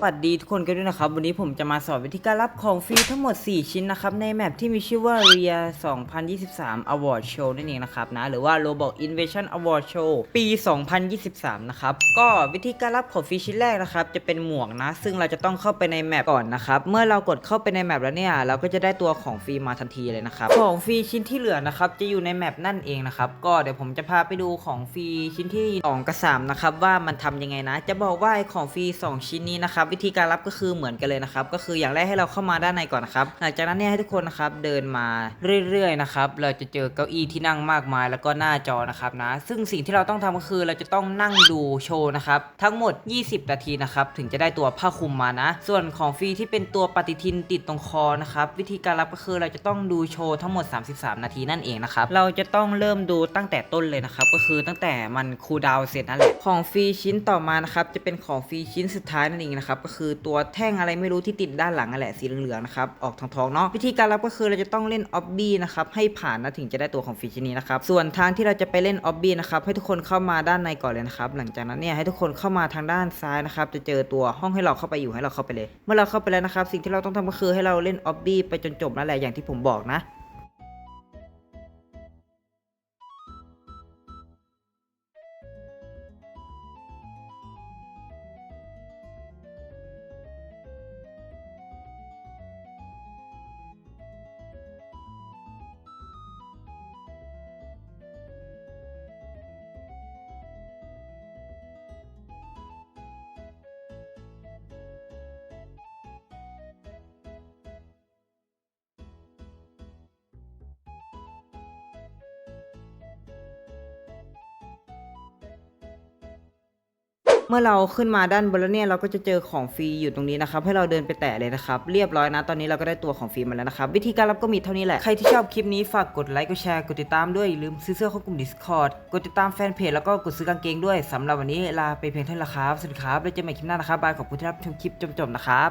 สวัสดีทุกคนกันด้วยนะครับ วันนี้ผมจะมาสอนวิธีการรับของฟรีทั้งหมด 4 ชิ้นนะครับ ในแมปที่มีชื่อว่า RIA 2023 Award Show นั่นเองนะครับนะ หรือว่า Roblox Invention Award Show ปี 2023 นะครับ ก็วิธีการรับของฟรีชิ้นแรกนะครับ จะเป็นหมวกนะ ซึ่งเราจะต้องเข้าไปในแมปก่อนนะครับ เมื่อเรากดเข้าไปในแมปแล้วเนี่ย เราก็จะได้ตัวของฟรีมาทันทีเลยนะครับ ของฟรีชิ้นที่เหลือนะครับ จะอยู่ในแมปนั่นเองนะครับ ก็เดี๋ยวผมจะพาไปดูของฟรีชิ้นที่2กับ3นะครับว่ามันทำยังไงนะ จะบอกว่าของฟรี2ชิ้นนี้นะครับวิธีการรับก็คือเหมือนกันเลยนะครับก็คืออย่างแรกให้เราเข้ามาด้านในก่อนนะครับหลังจากนั้นเนี่ยให้ทุกคนนะครับเดินมาเรื่อยๆนะครับเราจะเจอเก้าอี้ที่นั่งมากมาย แล้วก็หน้าจอนะครับนะซึ่งสิ่งที่เราต้องทำก็คือเราจะต้องนั่งดูโชว์นะครับทั้งหมด 20 นาทีนะครับถึงจะได้ตัวผ้าคลุมมานะ ส่วนของฟรีที่เป็นตัวปฏิทินติดตรงคอนะครับวิธีการรับก็คือเราจะต้องดูโชว์ทั้งหมด 33 นาทีนั่นเองนะครับเราจะต้องเริ่มดูตั้งแต่ต้นเลยนะครับก็คือตั้งแต่มันคูลดาวน์เสร็จนั่นแหละของฟรีชิ้นต่อมานะครับจะเป็นของฟรีชิ้นสุดท้ายนั่นเองนะครับก็คือตัวแท่งอะไรไม่รู้ที่ติดด้านหลังนั่นแหละสีเหลืองๆนะครับออกทองเนาะวิธีการรับก็คือเราจะต้องเล่นออบบี้นะครับให้ผ่านนะถึงจะได้ตัวของฟรีชิ้นนี้นะครับส่วนทางที่เราจะไปเล่นออบบี้นะครับให้ทุกคนเข้ามาด้านในก่อนเลยนะครับหลังจากนั้นเนี่ยให้ทุกคนเข้ามาทางด้านซ้ายนะครับจะเจอตัวห้องให้เราเข้าไปอยู่ให้เราเข้าไปเลย เมื่อเราเข้าไปแล้วนะครับสิ่งที่เราต้องทำก็คือให้เราเล่นออบบี้ไปจนจบนั่นแหละอย่างที่ผมบอกนะ เมื่อเราขึ้นมาด้านบนแล้วเนี่ยเราก็จะเจอของฟรีอยู่ตรงนี้นะครับให้เราเดินไปแตะเลยนะครับเรียบร้อยนะ ตอนนี้เราก็ได้ตัวของฟรีมาแล้วนะครับวิธีการรับก็มีเท่านี้แหละใครที่ชอบคลิปนี้ฝากกดไลค์กดแชร์กดติดตามด้วยอย่าลืมซื้อเสื้อเข้ากลุ่ม Discord กดติดตามแฟนเพจแล้วก็กดซื้อกางเกงด้วยสำหรับวันนี้ลาไปเพียงเท่านี้ละครับสวัสดีครับแล้วเจอกันใหม่คลิปหน้านะครับบายขอบคุณที่รับชมคลิปจนจบนะครับ